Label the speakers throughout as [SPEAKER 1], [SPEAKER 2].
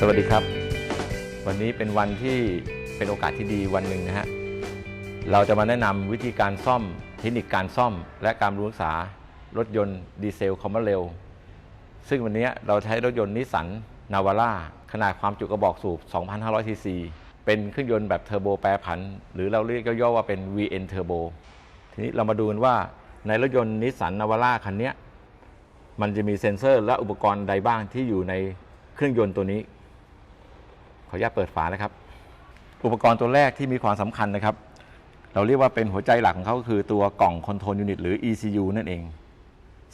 [SPEAKER 1] สวัสดีครับ วันนี้เป็นวันที่เป็นโอกาสที่ดีวันหนึ่งนะฮะเราจะมาแนะนำวิธีการซ่อมเทคนิคการซ่อม และการรุงรักษารถยนต์ดีเซลคอมเมอร์เรลซึ่งวันนี้เราใช้รถยนต์นิสสันนาวาร่าขนาดความจุกระบอกสูบ 2,500 ซีซี เป็นเครื่องยนต์แบบเทอร์โบแปรผัน หรือเราเรียกย่อๆว่าเป็น VN Turbo ทีนี้เรามาดูกันว่าในรถยนต์นิสสันนาวาร่าคันนี้มันจะมีเซ็นเซอร์และอุปกรณ์ใดบ้างที่อยู่ในเครื่องยนต์ตัวนี้ ขออนุญาตเปิดฝานะครับ อุปกรณ์ตัวแรกที่มีความสำคัญนะครับ เราเรียกว่าเป็นหัวใจหลักของเขาก็คือตัวกล่องคอนโทรลยูนิตหรือ ECU นั่นเอง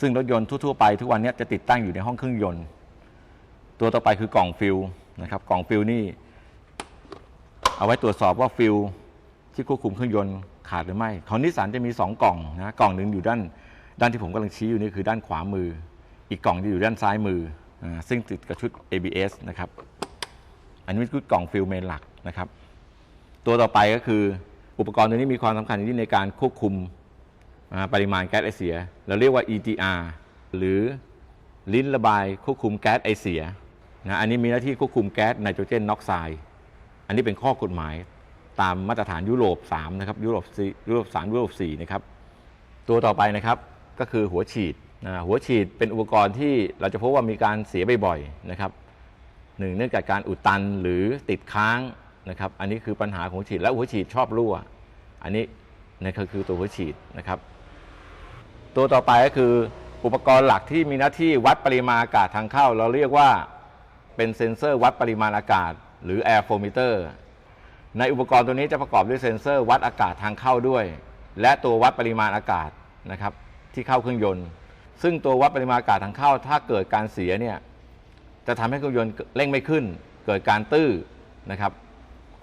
[SPEAKER 1] ซึ่งรถยนต์ทั่วๆไปทุกวันนี้จะติดตั้งอยู่ในห้องเครื่องยนต์ ตัวต่อไปคือกล่องฟิลนะครับ กล่องฟิลนี่เอาไว้ตรวจสอบว่าฟิลที่ควบคุมเครื่องยนต์ขาดหรือไม่ของนิสสันจะมี 2 กล่องนะกล่องหนึ่งอยู่ด้านด้านที่ผมกำลังชี้อยู่นี่คือด้านขวามือ อีกกล่องจะอยู่ด้านซ้ายมือ ซึ่งติดกับชุด ABS นะครับ อันนี้คือกล่องฟิลเมนหลักนะครับ ตัวต่อไปก็คืออุปกรณ์ตัวนี้มีความสำคัญอย่ในการควบคุมปริมาณแก๊สไอเสีย เราเรียกว่า EGR หรือลิ้นระบายควบคุมแก๊สไอเสียนะอันนี้มีหน้าที่ควบคุมแก๊สไนโตรเจนน็อกไซด์อันนี้เป็นข้อกฎหมายตามมาตรฐานยุโรป 3 นะครับ ยุโรป4ยุโรป3ยุโรป4นะครับ ตัวต่อไปนะครับก็คือหัวฉีดนะหัวฉีดเป็นอุปกรณ์ที่เราจะพบว่ามีการเสียบ่อยๆนะครับ หนึ่งเนื่องจากการอุดตันหรือติดค้างนะครับ อันนี้คือปัญหาของฉีดและหัวฉีดชอบรั่ว อันนี้นี่ก็คือตัวหัวฉีดนะครับ ตัวต่อไปก็คืออุปกรณ์หลักที่มีหน้าที่วัดปริมาณอากาศทางเข้า เราเรียกว่าเป็นเซ็นเซอร์วัดปริมาณอากาศ หรือ air flometer ในอุปกรณ์ตัวนี้จะประกอบด้วยเซ็นเซอร์วัดอากาศทางเข้าด้วย และตัววัดปริมาณอากาศนะครับที่เข้าเครื่องยนต์ ซึ่งตัววัดปริมาณอากาศทางเข้า ถ้าเกิดการเสียเนี่ย จะทำให้เครื่องยนต์เร่งไม่ขึ้น เกิดการตื้อนะครับ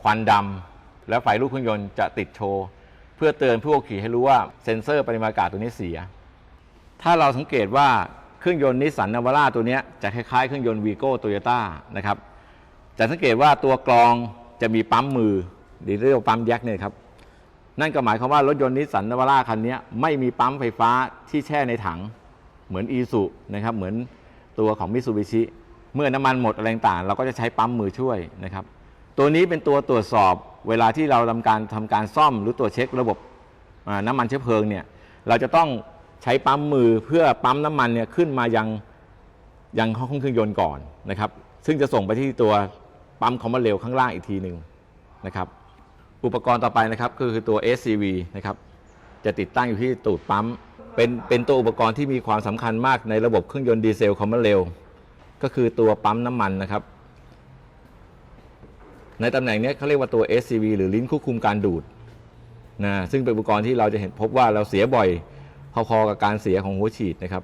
[SPEAKER 1] ควันดำแล้วไฟลูกเครื่องยนต์จะติดโชว์ เพื่อเตือนผู้ขับขี่ให้รู้ว่าเซ็นเซอร์ปริมาณอากาศตัวนี้เสีย ถ้าเราสังเกตว่าเครื่องยนต์นิสสันนาวาร่าตัวนี้จะคล้ายๆเครื่องยนต์วีโก้โตโยต้านะครับจะสังเกตว่าตัวกรองจะมีปั๊มมือหรือเรียกว่าปั๊มแยกเนี่ยครับนั่นก็หมายความว่ารถยนต์นิสสันนาวาร่าคันนี้ไม่มีปั๊มไฟฟ้าที่แช่ในถัง เหมือนอีสุนะครับเหมือนตัวของมิ t ซูบิชิ เมื่อน้ำมันหมดอะไรต่างเราก็จะใช้ปั๊มมือช่วยนะครับ ตัวนี้เป็นตัวตรวจสอบเวลาที่เราทำการทำการซ่อมหรือตรวจเช็คระบบน้ำมันเชื้อเพลิงเนี่ยเราจะต้องใช้ปั๊มมือเพื่อปั๊มน้ำมันเนี่ยขึ้นมายังยังห้องเครื่องยนต์ก่อนนะครับ ซึ่งจะส่งไปที่ตัวปั๊มคอมมอนเรลข้างล่างอีกทีหนึ่งนะครับ อุปกรณ์ต่อไปนะครับก็คือตัว SCV นะครับจะติดตั้งอยู่ที่ตูดปั๊มเป็นเป็นตัวอุปกรณ์ที่มีความสำคัญมากในระบบเครื่องยนต์ดีเซลคอมมอนเรล ก็คือตัวปั๊มน้ำมันนะครับ ในตำแหน่งนี้เขาเรียกว่าตัว SCV หรือลิ้นควบคุมการดูดนะซึ่งเป็นอุปกรณ์ที่เราจะเห็นพบว่าเราเสียบ่อยพอๆกับการเสียของหัวฉีดนะครับ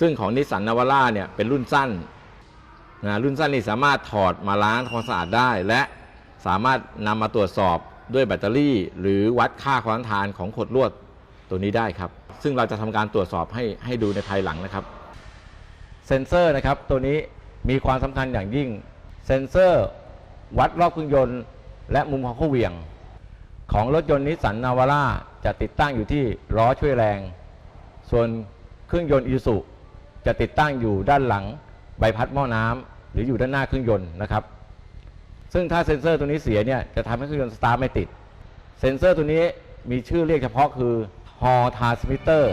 [SPEAKER 1] ซึ่งของนิสสันนาวาร่าเนี่ยเป็นรุ่นสั้นนะรุ่นสั้นนี่สามารถถอดมาล้างทำความสะอาดได้ และสามารถนำมาตรวจสอบด้วยแบตเตอรี่ หรือวัดค่าความทานของขดลวดตัวนี้ได้ครับ ซึ่งเราจะทำการตรวจสอบให้ให้ดูในภายหลังนะครับ เซนเซอร์นะครับตัวนี้มีความสำคัญอย่างยิ่ง เซนเซอร์ วัดรอบเครื่องยนต์ และมุมของข้อเหวี่ยง ของรถยนต์นิสสันนาวาร่าจะติดตั้งอยู่ที่ล้อช่วยแรง ส่วนเครื่องยนต์อีสุจะติดตั้งอยู่ด้านหลังใบพัดหม้อน้ำหรืออยู่ด้านหน้าเครื่องยนต์นะครับ ซึ่งถ้าเซ็นเซอร์ตัวนี้เสียเนี่ยจะทำให้เครื่องยนต์สตาร์ทไม่ติด เซ็นเซอร์ตัวนี้มีชื่อเรียกเฉพาะคือ Hall Transmitter